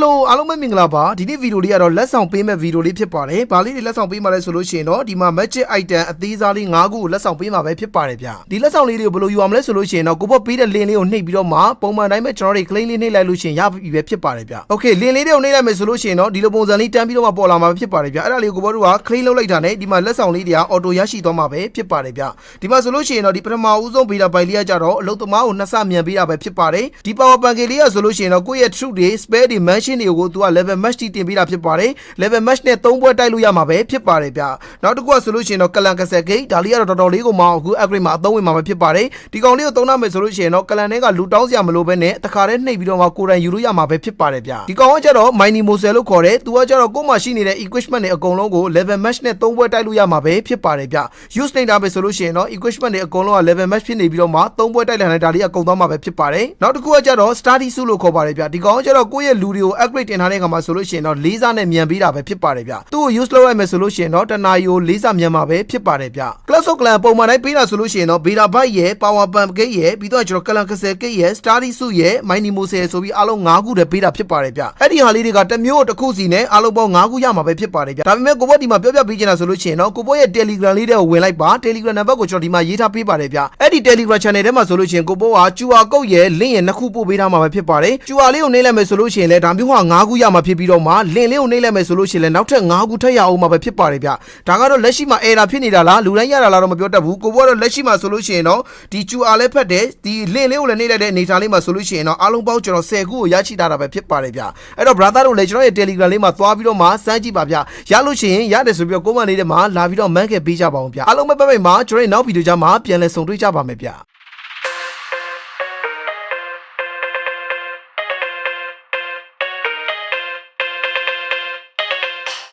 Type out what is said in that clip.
malo အားလုံးပဲမင်္ဂလာပါဒီနေ့ဗီဒီယိုလေးကတော့လက်ဆောင်ပေးမဲ့ဗီဒီယိုလေးဖြစ်ပါတယ်။ဘာလေးတွေလက်ဆောင်ပေးမှာလဲဆိုလို့ရှိရင်တော့ဒီမှာ magic item အသေးစားလေး၅ခုကိုလက်ဆောင်ပေးမှာပဲဖြစ်ပါတယ်ဗျ။ဒီလက်ဆောင်လေးတွေကိုဘယ်လိုယူအောင်လဲဆိုလို့ရှိရင်တော့ကိုပေါ့ပေးတဲ့လင်းလေးကိုနှိပ်ပြီးတော့မှပုံမှန်တိုင်းပဲကျွန်တော်တို့ claim လေးနှိပ်လိုက်လို့ရှိရင်ရပြီပဲဖြစ်ပါတယ်ဗျ။ Okay လင်းလေးတွေကိုနှိပ်လိုက်မယ်ဆိုလို့ရှိရင်တော့ဒီလိုပုံစံလေးတန်းပြီးတော့မှပေါ်လာမှာပဲဖြစ်ပါတယ်ဗျ။အဲ့ဒါလေးကိုကိုပေါ့တို့က claim လုပ်လိုက်တာနဲ့ဒီမှာလက်ဆောင်လေးတွေက auto ရရှိသွားမှာပဲဖြစ်ပါတယ်ဗျ။ဒီမှာဆိုလို့ရှိရင်တော့ဒီပထမဦးဆုံး beta ပိုင်လေးကကြတော့အလုတ်သမားကိုနှစ်ဆမြန်ပေးတာပဲဖြစ်ပါတယ်။ဒီ power bank လေးကဆိုလို့ရှိရင်တော့ကိုယ့်ရဲ့ truth တွေ spare တွေ mansion တွေကိုသူက level match တီတင်ပေးတာဖြစ်ပါတယ် level match နဲ့၃ပွဲတိုက်လို့ရမှာပဲဖြစ်ပါတယ်ဗျနောက်တစ်ခုကဆိုလို့ရှိရင်တော့ကလန်ကဆက်ဂိတ်ဒါလေးကတော့တော်တော်လေးကိုမအောင်အခု upgrade မှာအသုံးဝင်မှာပဲဖြစ်ပါတယ်ဒီကောင်လေးကိုသုံးနာမယ်ဆိုလို့ရှိရင်တော့ကလန်တွေကလူတောင်းစရာမလိုဘဲနဲ့တခါတည်းနှိပ်ပြီးတော့မှကိုယ်တိုင်ယူလို့ရမှာပဲဖြစ်ပါတယ်ဗျဒီကောင်ကကျတော့ mining mosel လို့ခေါ်တယ်သူကကျတော့ကိုယ်မှာရှိနေတဲ့ equipment တွေအကုန်လုံးကို level match နဲ့၃ပွဲတိုက်လို့ရမှာပဲဖြစ်ပါတယ်ဗျ use နေတာပဲဆိုလို့ရှိရင်တော့ equipment တွေအကုန်လုံးက level match ဖြစ်နေပြီးတော့မှ၃ပွဲတိုက်လာတဲ့ဒါလေးကကုန်သွားမှာပဲဖြစ်ပါတယ်နောက်တစ်ခုကကျတော့ study suit လို့ခေါ်ပါတယ်ဗျဒီကောင်ကကျတော့ကိုယ့်ရဲ့လူတွေကို upgrade တင်ထားတဲ့အခါမှာဆိုလို့ရှိရင်တော့လေးစားနဲ့မြန်ပေးတာပဲဖြစ်ပါတယ်ဗျသူ့ကို use လုပ်ရမယ်ဆိုလို့ရှိရင်တော့တနာရီကိုလေးစားမြန်မှာပဲဖြစ်ပါတယ်ဗျ class of clan ပုံမှန်တိုင်းပေးတာဆိုလို့ရှိရင်တော့ beta byte ရဲ့ power pump gate ရဲ့ပြီးတော့ကျွန်တော် clan 60 gate ရဲ့ study suit ရဲ့ mining mosel ဆိုပြီးအားလုံး၅ခုတည်းပေးတာဖြစ်ပါတယ်ဗျအဲ့ဒီဟာလေးတွေကတစ်မျိုးတစ်ခုစီနဲ့အားလုံးပေါင်း၅ခုရမှာပဲဖြစ်ပါတယ်ဗျဒါပေမဲ့ကိုဘော့ဒီမှာပြောပြပေးချင်တာဆိုလို့ရှိရင်တော့ကိုဘော့ရဲ့ telegram လေးတွေကိုဝင်လိုက်ပါ telegram နံပါတ်ကိုကျွန်တော်ဒီမှာရေးထားပေးပါတယ်ဗျအဲ့ဒီ telegram channel ထဲမှာဆိုလို့ရှိရင်ကိုဘော့က QR code ရဲ့ link ရဲ့နှစ်ခုပို့ပေးထားမှာပဲဖြစ်ပါတယ် QR လေးကိုနှိပ်လိုက်မယ်ဆိုလို့ရှိရင်လည်းဒါမျိုးဟာ၅ခုရမှာဖြစ်ပြီးတော့မှ link လေးကိုနှိပ်လိုက်မယ်ဆိုလို့ရှိရင်လည်းနောက်ထပ်၅ခုထပ်ရအောင်မှာပဲဖြစ်ပါတယ်ဗျဒါကတော့လက်ရှိမှာ error ဖြစ်နေတာလားလူတိုင်းရတာလားတော့မပြောတတ်ဘူးကိုဘော့ကတော့လက်ရှိမှာဆိုလို့ရှိရင်တော့ဒီ QR လေးဖတ်တယ်ဒီ link လေးကိုလည်းနှိပ်လိုက်တဲ့အနေထားလေးမှာဆိုလို့ရှိရင်တော့အားလုံးပေါင်းကျွန်တော်10ခုကိုရရှိထားတာပဲဖြစ်ပါတယ်ဗျအဲ့တော့ brother တို့လည်းကျွန်တော်ရဲ့ telegram လေးမှာသွားပြီးတော့မှစမ်းကြည့်ပါဗျရလို့ရှိရင်ရတယ်ဆိုပြီးတော့ကိုမန်လေးထဲမှာလာပြီးတော့မန်းခဲ့ပေးကြပါအောင်ဗျအားလုံးပဲပဲပဲမှာကျွန်တော်ရဲ့နောက်ဗီဒီယိုကြမှာပြန်လည်ဆုံတွေ့ကြပါမယ်ဗျ